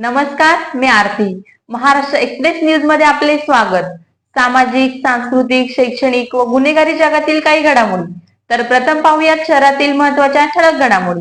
नमस्कार मी आरती. महाराष्ट्र एक्सप्रेस न्यूजमध्ये आपले स्वागत. सामाजिक सांस्कृतिक शैक्षणिक व गुन्हेगारी जगातील काही घडामोडी. तर प्रथम पाहूयात शहरातील महत्त्वाच्या ठळक घडामोडी.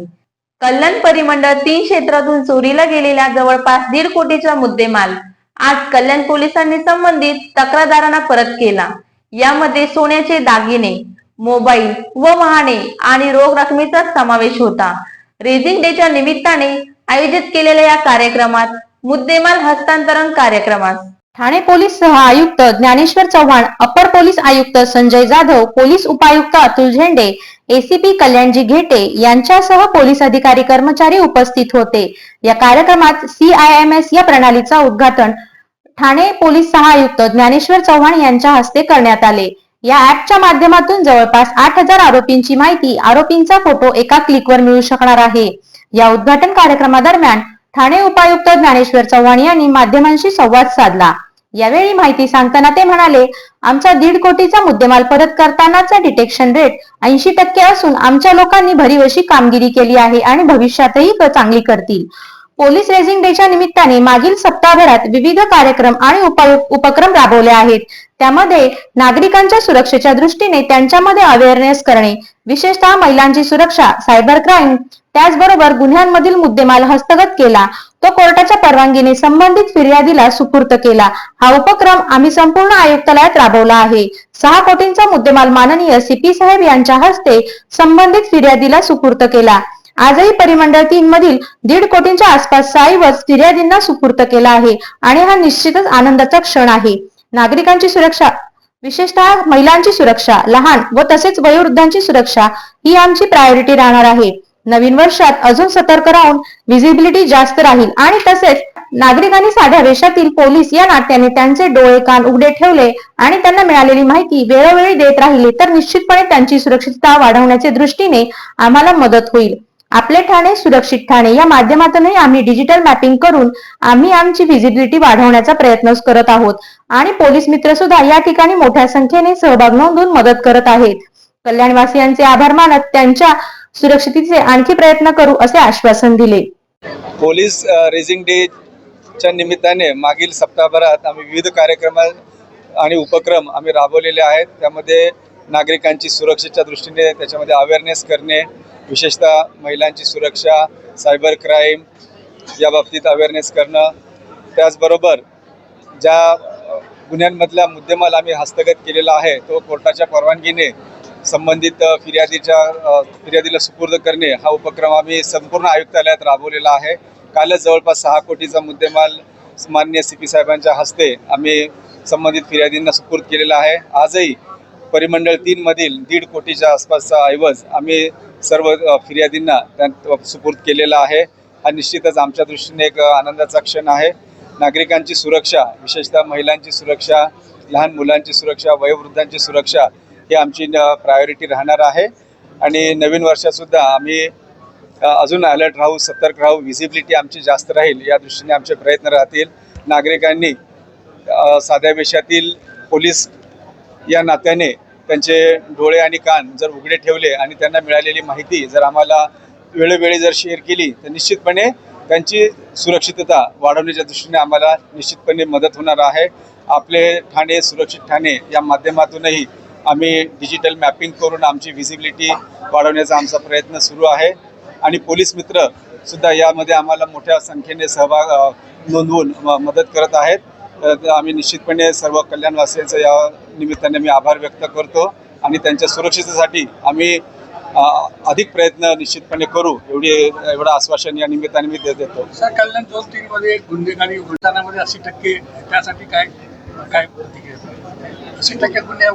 कल्याण परिमंडळ तीन क्षेत्रातून चोरीला गेलेल्या जवळपास दीड कोटीचा मुद्देमाल. आज कल्याण पोलिसांनी संबंधित तक्रारदारांना परत केला. यामध्ये सोन्याचे दागिने मोबाईल व वाहने आणि रोख रकमेचा समावेश होता. रेझिंग डेच्या निमित्ताने आयोजित केलेल्या या कार्यक्रमात मुद्देमाल हस्तांतरण कार्यक्रमात ठाणे पोलीस सह आयुक्त ज्ञानेश्वर चव्हाण अपर पोलीस आयुक्त संजय जाधव पोलीस उपायुक्त अतुल झेंडे एसीपी कल्याणजी घेटे यांच्यासह पोलीस अधिकारी कर्मचारी उपस्थित होते. या कार्यक्रमात सीआयएमएस या प्रणालीचा उद्घाटन ठाणे पोलीस सहायुक्त ज्ञानेश्वर चव्हाण यांच्या हस्ते करण्यात आले. या ऍपच्या माध्यमातून जवळपास आठ हजार आरोपींची माहिती आरोपींचा फोटो एका क्लिकवर मिळू शकणार आहे. या उद्घाटन कार्यक्रमादरम्यान ठाणे उपायुक्त ज्ञानेश्वर चव्हाण यांनी माध्यमांशी संवाद साधला. यावेळी माहिती सांगताना ते म्हणाले आमचा दीड कोटीचा मुद्देमाल परत करतानाचा डिटेक्शन रेट ऐंशी टक्के असून आमच्या लोकांनी भरीव अशी कामगिरी केली आहे आणि भविष्यातही चांगली करतील. पोलीस रेझिंग डेच्या निमित्ताने मागील सप्ताहभरात विविध कार्यक्रम आणि उपाय- उपक्रम राबवले आहेत. त्यामध्ये नागरिकांच्या सुरक्षेच्या दृष्टीने त्यांच्यामध्ये अवेअरनेस करणे विशेषतः महिलांची सुरक्षा सायबर क्राईम त्याचबरोबर गुन्ह्यांमधील मुद्देमाल हस्तगत केला तो कोर्टाच्या परवानगीने संबंधित फिर्यादीला सुपूर्त केला. हा उपक्रम आम्ही संपूर्ण आयुक्तालयात राबवला आहे. सहा कोटींचा मुद्देमाल माननीय सीपी साहेब यांच्या हस्ते संबंधित फिर्यादीला सुपूर्त केला. आजही परिमंडळ तीन मधील दीड कोटींच्या आसपास साईवज फिर्यादींना सुपूर्त केला आहे आणि हा निश्चितच आनंदाचा क्षण आहे. नागरिकांची सुरक्षा विशेषतः महिलांची सुरक्षा लहान व तसेच वयोवृद्धांची सुरक्षा ही आमची प्रायोरिटी राहणार आहे. नवीन वर्षात अजून सतर्क राहून विजिबिलिटी जास्त राहील आणि तसेच नागरिकांनी साध्या वेशातील पोलीस या नात्याने त्यांचे डोळे कान उघडे ठेवले आणि त्यांना मिळालेली माहिती वेळोवेळी देत राहिली तर निश्चितपणे त्यांची सुरक्षितता वाढवण्याच्या दृष्टीने आम्हाला मदत होईल. आपले ठाणे सुरक्षित ठाणे या माध्यमातूनही आम्ही डिजिटल मॅपिंग करून आम्ही आमची व्हिजिबिलिटी वाढवण्याचा प्रयत्न करत आहोत. आणि पोलीस मित्र सुद्धा या ठिकाणी मोठ्या संख्येने सहभाग नोंदवून मदत करत आहेत. कल्याणवासियांचे आभार मानत त्यांच्या सुरक्षितेचे आणखी प्रयत्न करू असे आश्वासन दिले. पोलीस रेझिंग डे च्या निमित्ताने मागील सप्ताहभरात आम्ही विविध कार्यक्रम आणि उपक्रम आम्ही राबवलेले आहेत. त्यामध्ये नागरिकांची सुरक्षेच्या दृष्टीने त्याच्यामध्ये अवेअरनेस करणे विशेषतः महिलांची सुरक्षा सायबर क्राईम या बाबतीत अवेअरनेस करणं त्याचबरोबर ज्या गुन्ह्यांमधला मुद्देमाल आम्ही हस्तगत केलेला आहे तो कोर्टाच्या परवानगीने संबंधित फिर्यादीच्या फिर्यादीला सुपूर्द करणे हा उपक्रम आम्ही संपूर्ण आयुक्तालयात राबवलेला आहे. कालच जवळपास सहा कोटीचा मुद्देमाल माननीय सी पी साहेबांच्या हस्ते आम्ही संबंधित फिर्यादींना सुपूर्द केलेला आहे. आजही परिमंडळ तीनमधील दीड कोटीच्या आसपासचा ऐवज आम्ही सर्व फिर्यादींना त्यात सुपूर्द केलेला आहे. हा निश्चितच आमच्या दृष्टीने एक आनंदाचा क्षण आहे. नागरिकांची सुरक्षा विशेषतः महिलांची सुरक्षा लहान मुलांची सुरक्षा वयोवृद्धांची सुरक्षा ही आमची प्रायोरिटी राहणार आहे. आणि नवीन वर्षातसुद्धा आम्ही अजून अलर्ट राहू सतर्क राहू व्हिजिबिलिटी आमची जास्त राहील या दृष्टीने आमचे प्रयत्न राहतील. नागरिकांनी साध्या वेशातील पोलीस या नात्याने त्यांचे डोळे आणि कान जर उघडे ठेवले आणि त्यांना मिळालेली माहिती जर आम्हाला वेळोवेळी जर शेअर केली तर निश्चितपणे त्यांची सुरक्षितता वाढवण्याच्या दृष्टीने आम्हाला निश्चितपणे मदत होणार आहे. आपले ठाणे सुरक्षित ठाणे या माध्यमातूनही आम्ही डिजिटल मॅपिंग करून आमची व्हिजिबिलिटी वाढवण्याचा आमचा प्रयत्न सुरू आहे. आणि पोलीस मित्र सुद्धा यामध्ये आम्हाला मोठ्या संख्येने सहभाग नोंदवून म- मदत करत आहेत. तर आम्ही निश्चितपणे सर्व कल्याणवासियांचा या निमित्ताने मी आभार व्यक्त करतो आणि त्यांच्या सुरक्षितेसाठी आम्ही अधिक प्रयत्न निश्चितपणे करू एवढी एवढं आश्वासन या निमित्ताने मी देत देतो. सर कल्याण दोन तीन मध्ये गुन्हेगारी घुलतानामध्ये अशी टक्के त्यासाठी काय काय टक्के गुन्हे.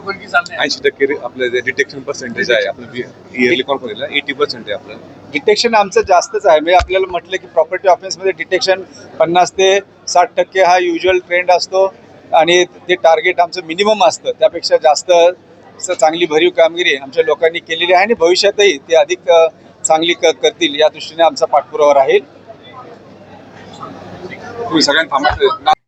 ऐंशी टक्के आपलं जे डिटेक्शन पर्सेंटेज आहे आपलं इयरली कॉर्पोरेटला एटी पर्सेंट आहे? आपलं. डिटेक्शन आमचं जास्तच आहे. म्हणजे आपल्याला म्हटलं की प्रॉपर्टी ऑफेन्समध्ये डिटेक्शन पन्नास ते साठ टक्के हा युजल ट्रेंड असतो. आणि ते टार्गेट आमचं मिनिमम असतं. त्यापेक्षा जास्त चांगली भरीव कामगिरी आमच्या लोकांनी केलेली आहे आणि भविष्यातही ते अधिक चांगली करतील या दृष्टीने आमचा पाठपुरावा राहील. तुम्ही सगळ्यांना थांबा.